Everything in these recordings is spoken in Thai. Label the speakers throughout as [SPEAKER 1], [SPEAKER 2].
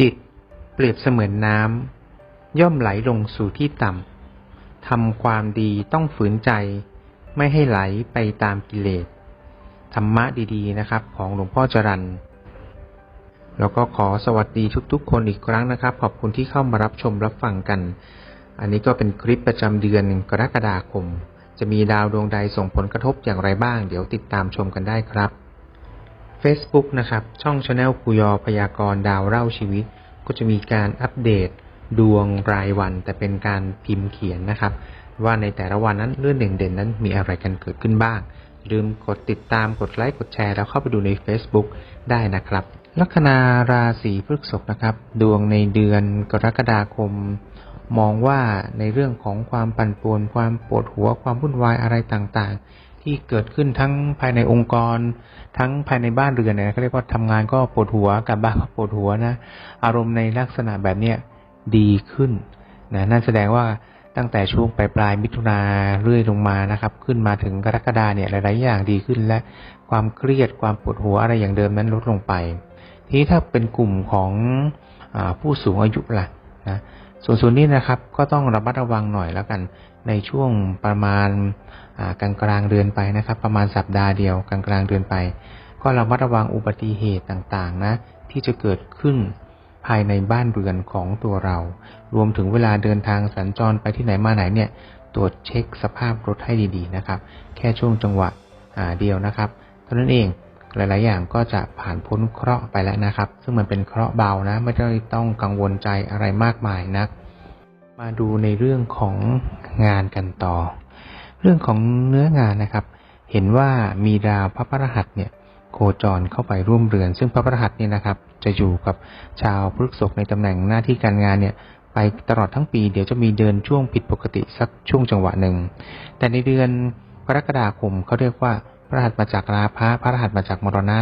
[SPEAKER 1] จิตเปรียบเสมือนน้ำย่อมไหลลงสู่ที่ต่ำทำความดีต้องฝืนใจ ไม่ให้ไหลไปตามกิเลสธรรมะดีๆนะครับ ของหลวงพ่อจรันแล้วก็ขอสวัสดีทุกๆ คนอีกครั้งนะครับ ขอบคุณที่เข้ามารับชมรับฟังกัน อันนี้ก็เป็นคลิปประจำเดือนกรกฎาคม จะมีดาวดวงใดส่งผลกระทบอย่างไรบ้าง เดี๋ยวติดตามชมกันได้ครับ Facebook นะครับ ช่อง Channel คุยอพยากรณ์ดาวเล่าชีวิต ก็จะมีการอัปเดตดวงรายวัน แต่เป็นการพิมพ์เขียนนะครับ ว่าในแต่ละวันนั้นเรื่องเด่นๆนั้นมีอะไรกันเกิดขึ้นบ้างลืมกดติดตามกดไลค์กดแชร์แล้วเข้าไปดูใน Facebook ได้นะครับ ลัคนาราศีพฤษภนะครับ ดวงในเดือนกรกฎาคม มองว่าในเรื่องของความปั่นป่วนความปวดหัวความวุ่นวายอะไรต่างๆ ที่เกิดขึ้นทั้งภายในองค์กร ทั้งภายในบ้านเรือนเนี่ยเขาเรียกว่าทำงานก็ปวดหัวกลับบ้านก็ปวดหัวนะอารมณ์ในลักษณะแบบเนี้ยดีขึ้นนะนั่นแสดงว่าตั้งแต่ช่วงปลายปลายมิถุนาเรื่อยลงมานะครับ ขึ้นมาถึงกรกฎาเนี่ยหลาย ๆ อย่างดีขึ้นและความเครียดความปวดหัวอะไรอย่างเดิมนั้นลดลงไป ทีนี้ถ้าเป็นกลุ่มของอผู้สูงอายุล่ะนะ ส่วนส่วนนี้นะครับก็ต้องระมัดระวังหน่อยแล้วกัน ในช่วงประมาณกลางกลางเดือนไปนะครับ ประมาณสัปดาห์เดียวกลางกลางเดือนไป ก็ระมัดระวังอุบัติเหตุต่างๆนะที่จะเกิดขึ้นภายในบ้านเรือนของตัวเรา รวมถึงเวลาเดินทางสัญจรไปที่ไหนมาไหนเนี่ยตรวจเช็คสภาพรถให้ดีๆนะครับ แค่ช่วงจังหวะเดียวนะครับเท่านั้นเอง หลาย ๆ อย่างก็จะผ่านพ้นเคราะห์ไปแล้วนะครับ ซึ่งมันเป็นเคราะห์เบานะ ไม่ได้ต้องกังวลใจอะไรมากมายนัก มาดูในเรื่องของงานกันต่อ เรื่องของเนื้องานนะครับ เห็นว่ามีดาวพระพรหัสเนี่ยโคจรเข้าไปร่วมเรือน ซึ่งพระพรหัสเนี่ยนะครับ จะอยู่กับชาวพฤกษกในตำแหน่งหน้าที่การงานเนี่ยไปตลอดทั้งปีเดี๋ยวจะมีเดินช่วงผิดปกติสักช่วงจังหวะหนึ่ง แต่ในเดือนกรกฎาคมเขาเรียกว่า ระหัสมาจากราพะพระรหัสมาจากมรณะ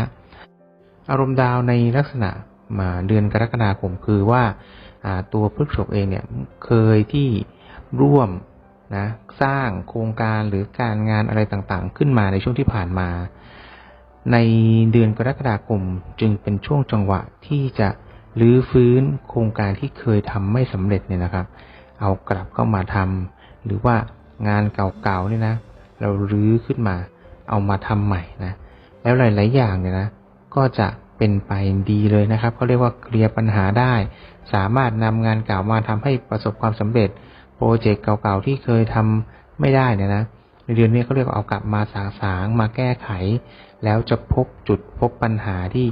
[SPEAKER 1] อารมณ์ดาวในลักษณะมาเดือนกรกฎาคมคือว่าตัวพฤกษกเองเนี่ยเคยที่ร่วมนะสร้างโครงการหรือการงานอะไรต่างๆ ขึ้นมาในช่วงที่ผ่านมา ในเดือนกรกฎาคมจึงเป็นช่วงจังหวะที่จะลื้อฟื้นโครงการที่เคยทำไม่สำเร็จเนี่ยนะครับ เอากลับเข้ามาทำหรือว่างานเก่าๆเนี่ยนะ เรารื้อขึ้นมา เอามาทำใหม่นะแล้วหลาย ๆ อย่างเนี่ยนะก็จะเป็นไปดีเลยนะครับเขาเรียกว่าเคลียร์ปัญหาได้ สามารถนำงานเก่ามาทำให้ประสบความสำเร็จ โปรเจกต์เก่าๆที่เคยทำไม่ได้เนี่ยนะในเดือนนี้เขาเรียกว่าเอากลับมาสาสางมาแก้ไข แล้วจะพบจุดพบปัญหาที่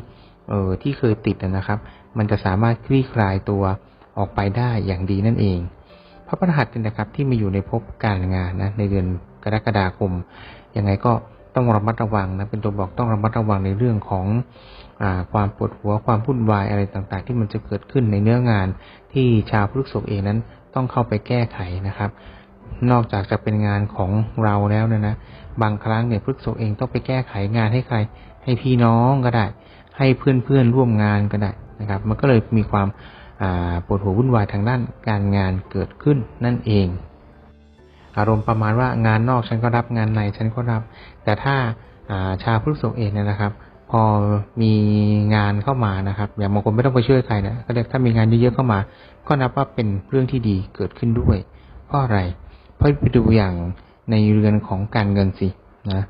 [SPEAKER 1] เออที่เคยติดนะครับ มันจะสามารถคลี่คลายตัวออกไปได้อย่างดีนั่นเองพระประหัตเนี่ยนะครับที่มาอยู่ในภพการงานนะในเดือนกรกฎาคมยังไงก็ ต้องระมัดระวังนะเป็นตัวบอกต้องระมัดระวังในเรื่องของอความปวดหัวความพุ่นวายอะไรต่างๆ ที่มันจะเกิดขึ้นในเนื้องานที่ชาวพฤกษกเองนั้นต้องเข้าไปแก้ไขนะครับ นอกจากจะเป็นงานของเราแล้วนะนะบางครั้งเนี่ยพฤกษกเองต้องไปแก้ไขงานให้ใคร ให้พี่น้องก็ได้ ให้เพื่อนเพื่อนร่วมงานก็ได้นะครับ มันก็เลยมีความปวดหัววุ่นวายทางด้านการงานเกิดขึ้นนั่นเอง อารมณ์ประมาณว่างานนอกฉันก็รับงานในฉันก็รับ แต่ถ้าชาวพฤกษกเองเนี่ยนะครับ พอมีงานเข้ามานะครับ อย่างบางคนไม่ต้องไปช่วยใครนะก็เรียกถ้ามีงานเยอะๆเข้ามา ก็นับว่าเป็นเรื่องที่ดีเกิดขึ้นด้วยเพราะอะไรเพราะไปดูอย่างในเรือนของการเงินสินะ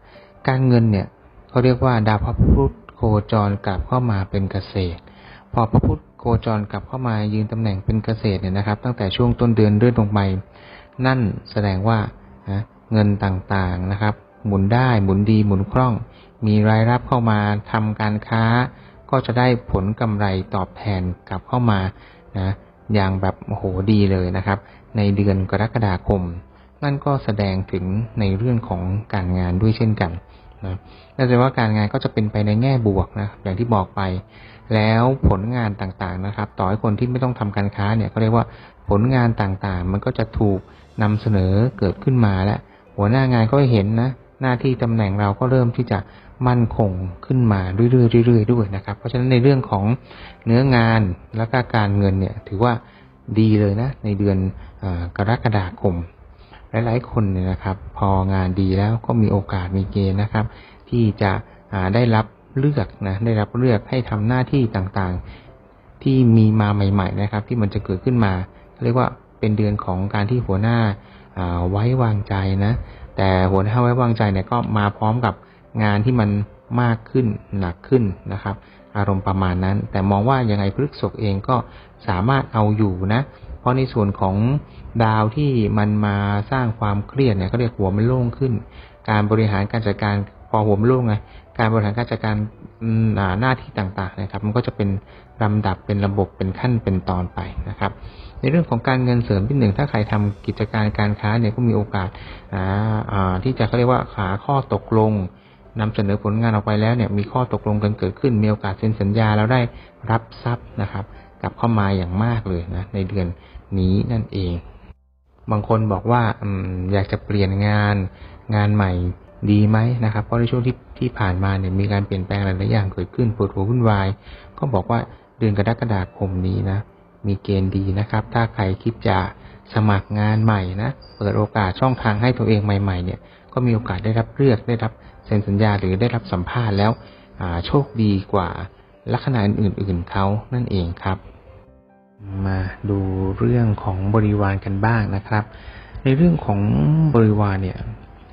[SPEAKER 1] การเงินเนี่ยเขาเรียกว่าดาวพระพุธโคจรกลับเข้ามาเป็นเกษตร พอพระพุธโคจรกลับเข้ามายืนตำแหน่งเป็นเกษตรเนี่ยนะครับ ตั้งแต่ช่วงต้นเดือนเรื่อยลงไป นั่นแสดงว่าเงินต่างๆนะครับ หมุนได้หมุนดีหมุนคล่อง มีรายรับเข้ามาทำการค้า ก็จะได้ผลกำไรตอบแทนกลับเข้ามานะอย่างแบบโหดีเลยนะครับ ในเดือนกรกฎาคม นั่นก็แสดงถึงในเรื่องของการงานด้วยเช่นกันนะนั่นแปลว่าการงานก็จะเป็นไปในแง่บวกนะอย่างที่บอกไป แล้วผลงานต่างๆนะครับ ต่อให้คนที่ไม่ต้องทำการค้าเนี่ยก็เรียกว่าผลงานต่างๆ มันก็จะถูกนำเสนอเกิดขึ้นมาแล้วหัวหน้างานก็เห็นนะหน้าที่ตำแหน่งเราก็เริ่มที่จะมั่นคงขึ้นมาเรื่อยๆเรื่อยๆด้วยนะครับ เพราะฉะนั้นในเรื่องของเนื้องานและก็การเงินเนี่ยถือว่าดีเลยนะ ในเดือนอกรกฎาคมหลายๆคนเนี่ยนะครับ พองานดีแล้วก็มีโอกาสมีเกณฑ์นะครับ ที่จะได้รับ เลือกนะได้รับเลือกให้ทำหน้าที่ต่างๆ ที่มีมาใหม่ ๆ นะครับ ที่มันจะเกิดขึ้นมา เรียกว่าเป็นเดือนของการที่หัวหน้าไว้วางใจนะแต่หัวหน้าไว้วางใจเนี่ยก็มาพร้อมกับงานที่มันมากขึ้นหนักขึ้นนะครับ อารมณ์ประมาณนั้น แต่มองว่ายังไงพฤกษกเองก็สามารถเอาอยู่นะเพราะในส่วนของดาวที่มันมาสร้างความเครียดเนี่ยก็เรียกหัวมันโล่งขึ้น การบริหารการจัดการพอหัวมันโล่งไง การบริหารการจัดการหน้าที่ต่างๆนะครับ มันก็จะเป็นลำดับเป็นระบบเป็นขั้นเป็นตอนไปนะครับ ในเรื่องของการเงินเสริมที่หนึ่งถ้าใครทำกิจการการค้าเนี่ยก็มีโอกาสที่จะเขาเรียกว่าขาข้อตกลงนำเสนอผลงานออกไปแล้วเนี่ยมีข้อตกลงกันเกิดขึ้น มีโอกาสเซ็นสัญญาแล้วได้รับทรัพย์นะครับกลับเข้ามาอย่างมากเลยนะในเดือนนี้นั่นเอง บางคนบอกว่าอยากจะเปลี่ยนงานงานใหม่ ดีไหมนะครับ เพราะในช่วงที่ที่ผ่านมาเนี่ยมีการเปลี่ยนแปลงหลายๆอย่างเกิดขึ้นปวดหัววุ่นวาย ก็บอกว่าเดือนกรกฎาคมนี้นะ มีเกณฑ์ดีนะครับ ถ้าใครคิดจะสมัครงานใหม่นะเปิดโอกาสช่องทางให้ตัวเองใหม่ ๆ เนี่ย ก็มีโอกาสได้รับเลือกได้รับเซ็นสัญญาหรือได้รับสัมภาษณ์แล้วโชคดีกว่าลักษณะอื่นๆเขานั่นเองครับ มาดูเรื่องของบริวารกันบ้างนะครับ ในเรื่องของบริวารเนี่ย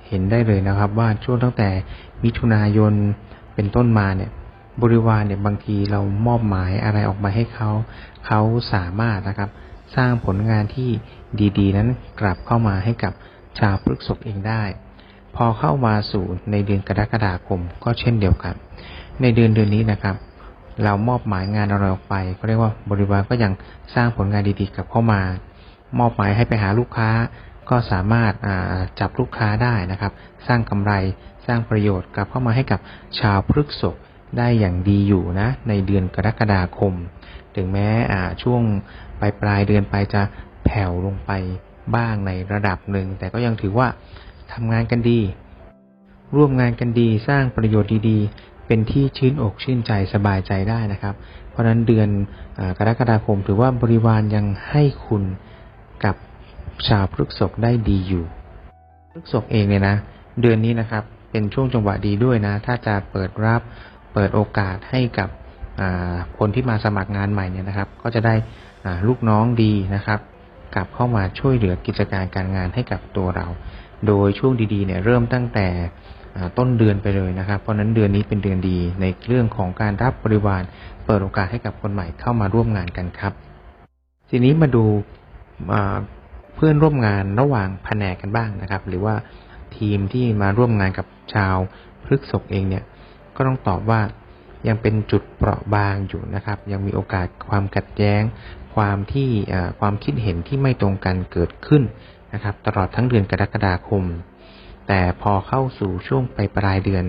[SPEAKER 1] เห็นได้เลยนะครับ ว่าช่วงตั้งแต่มิถุนายนเป็นต้นมาเนี่ย บริวารเนี่ยบางทีเรามอบหมายอะไรออกมาให้เขาเขาสามารถนะครับ สร้างผลงานที่ดีๆ นั้นกลับเข้ามาให้กับชาวพฤกษกเองได้ พอเข้ามาสู่ในเดือนกรกฎาคมก็เช่นเดียวกัน ในเดือนเดือนนี้นะครับ เรามอบหมายงานอะไรออกไปก็เรียกว่าบริวารก็ยังสร้างผลงานดีๆกลับเข้ามามอบหมายให้ไปหาลูกค้า ก็สามารถจับลูกค้าได้นะครับ สร้างกำไรสร้างประโยชน์กลับเข้ามาให้กับชาวพฤกษกได้อย่างดีอยู่นะในเดือนกรกฎาคม ถึงแม้ช่วงปลายปลายเดือนไปจะแผ่วลงไปบ้างในระดับหนึ่ง แต่ก็ยังถือว่าทำงานกันดี ร่วมงานกันดีสร้างประโยชน์ดีๆ เป็นที่ชื่นอกชื่นใจสบายใจได้นะครับ เพราะนั้นเดือนกรกฎาคมถือว่าบริวารยังให้คุณ ชาวพฤกษกได้ดีอยู่พฤกษกเองเนี่ยนะ เดือนนี้นะครับ เป็นช่วงจังหวะดีด้วยนะ ถ้าจะเปิดรับเปิดโอกาสให้กับคนที่มาสมัครงานใหม่เนี่ยนะครับ ก็จะได้ลูกน้องดีนะครับ กลับเข้ามาช่วยเหลือกิจการการงานให้กับตัวเรา โดยช่วงดีๆเนี่ยเริ่มตั้งแต่ต้นเดือนไปเลยนะครับ เพราะนั้นเดือนนี้เป็นเดือนดีในเรื่องของการรับบริวารเปิดโอกาสให้กับคนใหม่เข้ามาร่วมงานกันครับ ทีนี้มาดู เพื่อนร่วมงานระหว่างแผนกกันบ้างนะครับ หรือว่าทีมที่มาร่วมงานกับชาวพฤกษกเองเนี่ย ก็ต้องตอบว่ายังเป็นจุดเปราะบางอยู่นะครับ ยังมีโอกาสความขัดแย้ง ความที่ความคิดเห็นที่ไม่ตรงกันเกิดขึ้นนะครับ ตลอดทั้งเดือนกรกฎาคม แต่พอเข้าสู่ช่วงไปปลายเดือน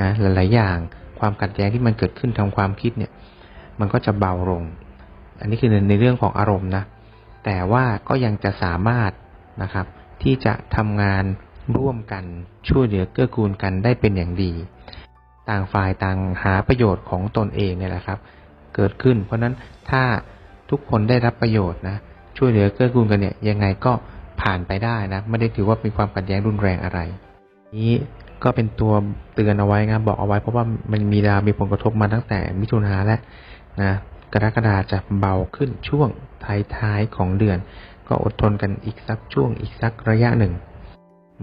[SPEAKER 1] นะหลายๆอย่างความขัดแย้งที่มันเกิดขึ้นทางความคิดเนี่ย มันก็จะเบาลง อันนี้คือในเรื่องของอารมณ์นะ แต่ว่าก็ยังจะสามารถนะครับ ที่จะทำงานร่วมกันช่วยเหลือเกื้อกูลกันได้เป็นอย่างดี ต่างฝ่ายต่างหาประโยชน์ของตนเองเนี่ยแหละครับ เกิดขึ้น เพราะนั้นถ้าทุกคนได้รับประโยชน์นะช่วยเหลือเกื้อกูลกันเนี่ยยังไงก็ผ่านไปได้นะไม่ได้ถือว่ามีความขัดแย้งรุนแรงอะไร นี้ก็เป็นตัวเตือนเอาไว้นะบอกเอาไว้เพราะว่ามันมีดาวมีผลกระทบมาตั้งแต่มิถุนาแล้วนะ กรกฎาจะเบาขึ้นช่วงท้ายๆของเดือน ก็อดทนกันอีกสักช่วงอีกสักระยะหนึ่ง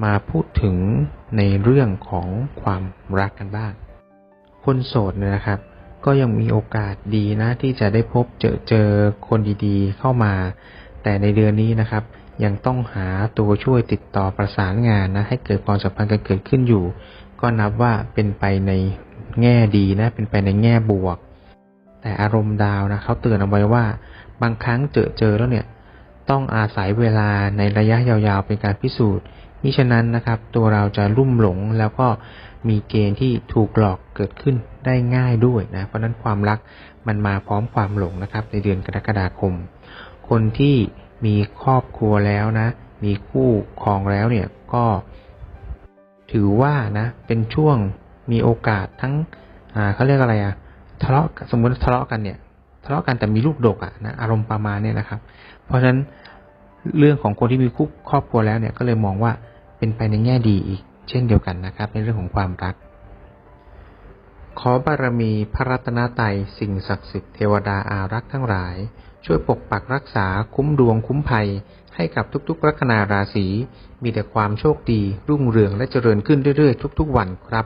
[SPEAKER 1] มาพูดถึงในเรื่องของความรักกันบ้าง คนโสดเนี่ยนะครับ ก็ยังมีโอกาสดีนะที่จะได้พบเจอเจอคนดีๆ เข้ามา แต่ในเดือนนี้นะครับ ยังต้องหาตัวช่วยติดต่อประสานงานนะให้เกิดความสัมพันธ์กันเกิดขึ้นอยู่ ก็นับว่าเป็นไปในแง่ดีนะ เป็นไปในแง่บวก แต่อารมณ์ดาวนะเขาเตือนเอาไว้ว่า บางครั้งเจอเจอแล้วเนี่ย ต้องอาศัยเวลาในระยะยาวๆเป็นการพิสูจน์มิฉะนั้นนะครับ ตัวเราจะลุ่มหลงแล้วก็มีเกณฑ์ที่ถูกหลอกเกิดขึ้นได้ง่ายด้วยนะ เพราะนั้นความรักมันมาพร้อมความหลงนะครับ ในเดือนกรกฎาคม คนที่มีครอบครัวแล้วนะ มีคู่ครองแล้วเนี่ยก็ ถือว่านะ เป็นช่วงมีโอกาสทั้งเขาเรียกอะไรอะ่ะ ทะเลาะสมมติทะเลาะกันเนี่ยทะเลาะกันแต่มีลูกดกอะนะอารมณ์ประมาณเนี้นะครับ เพราะฉะนั้นเรื่องของคนที่มีคู่ครอบครัวแล้วเนี่ยก็เลยมองว่าเป็นไปในแง่ดีอีก เช่นเดียวกันนะครับ ในเรื่องของความรัก ขอบารมีพระรัตนตรัยสิ่งศักดิ์สิทธิ์เทวดาอารักษ์ทั้งหลาย ช่วยปกปักรักษาคุ้มดวงคุ้มภัย ให้กับทุกๆลัคนาราศีมีแต่ความโชคดี รุ่งเรืองและเจริญขึ้นเรื่อยๆ ทุก ๆ วันครับ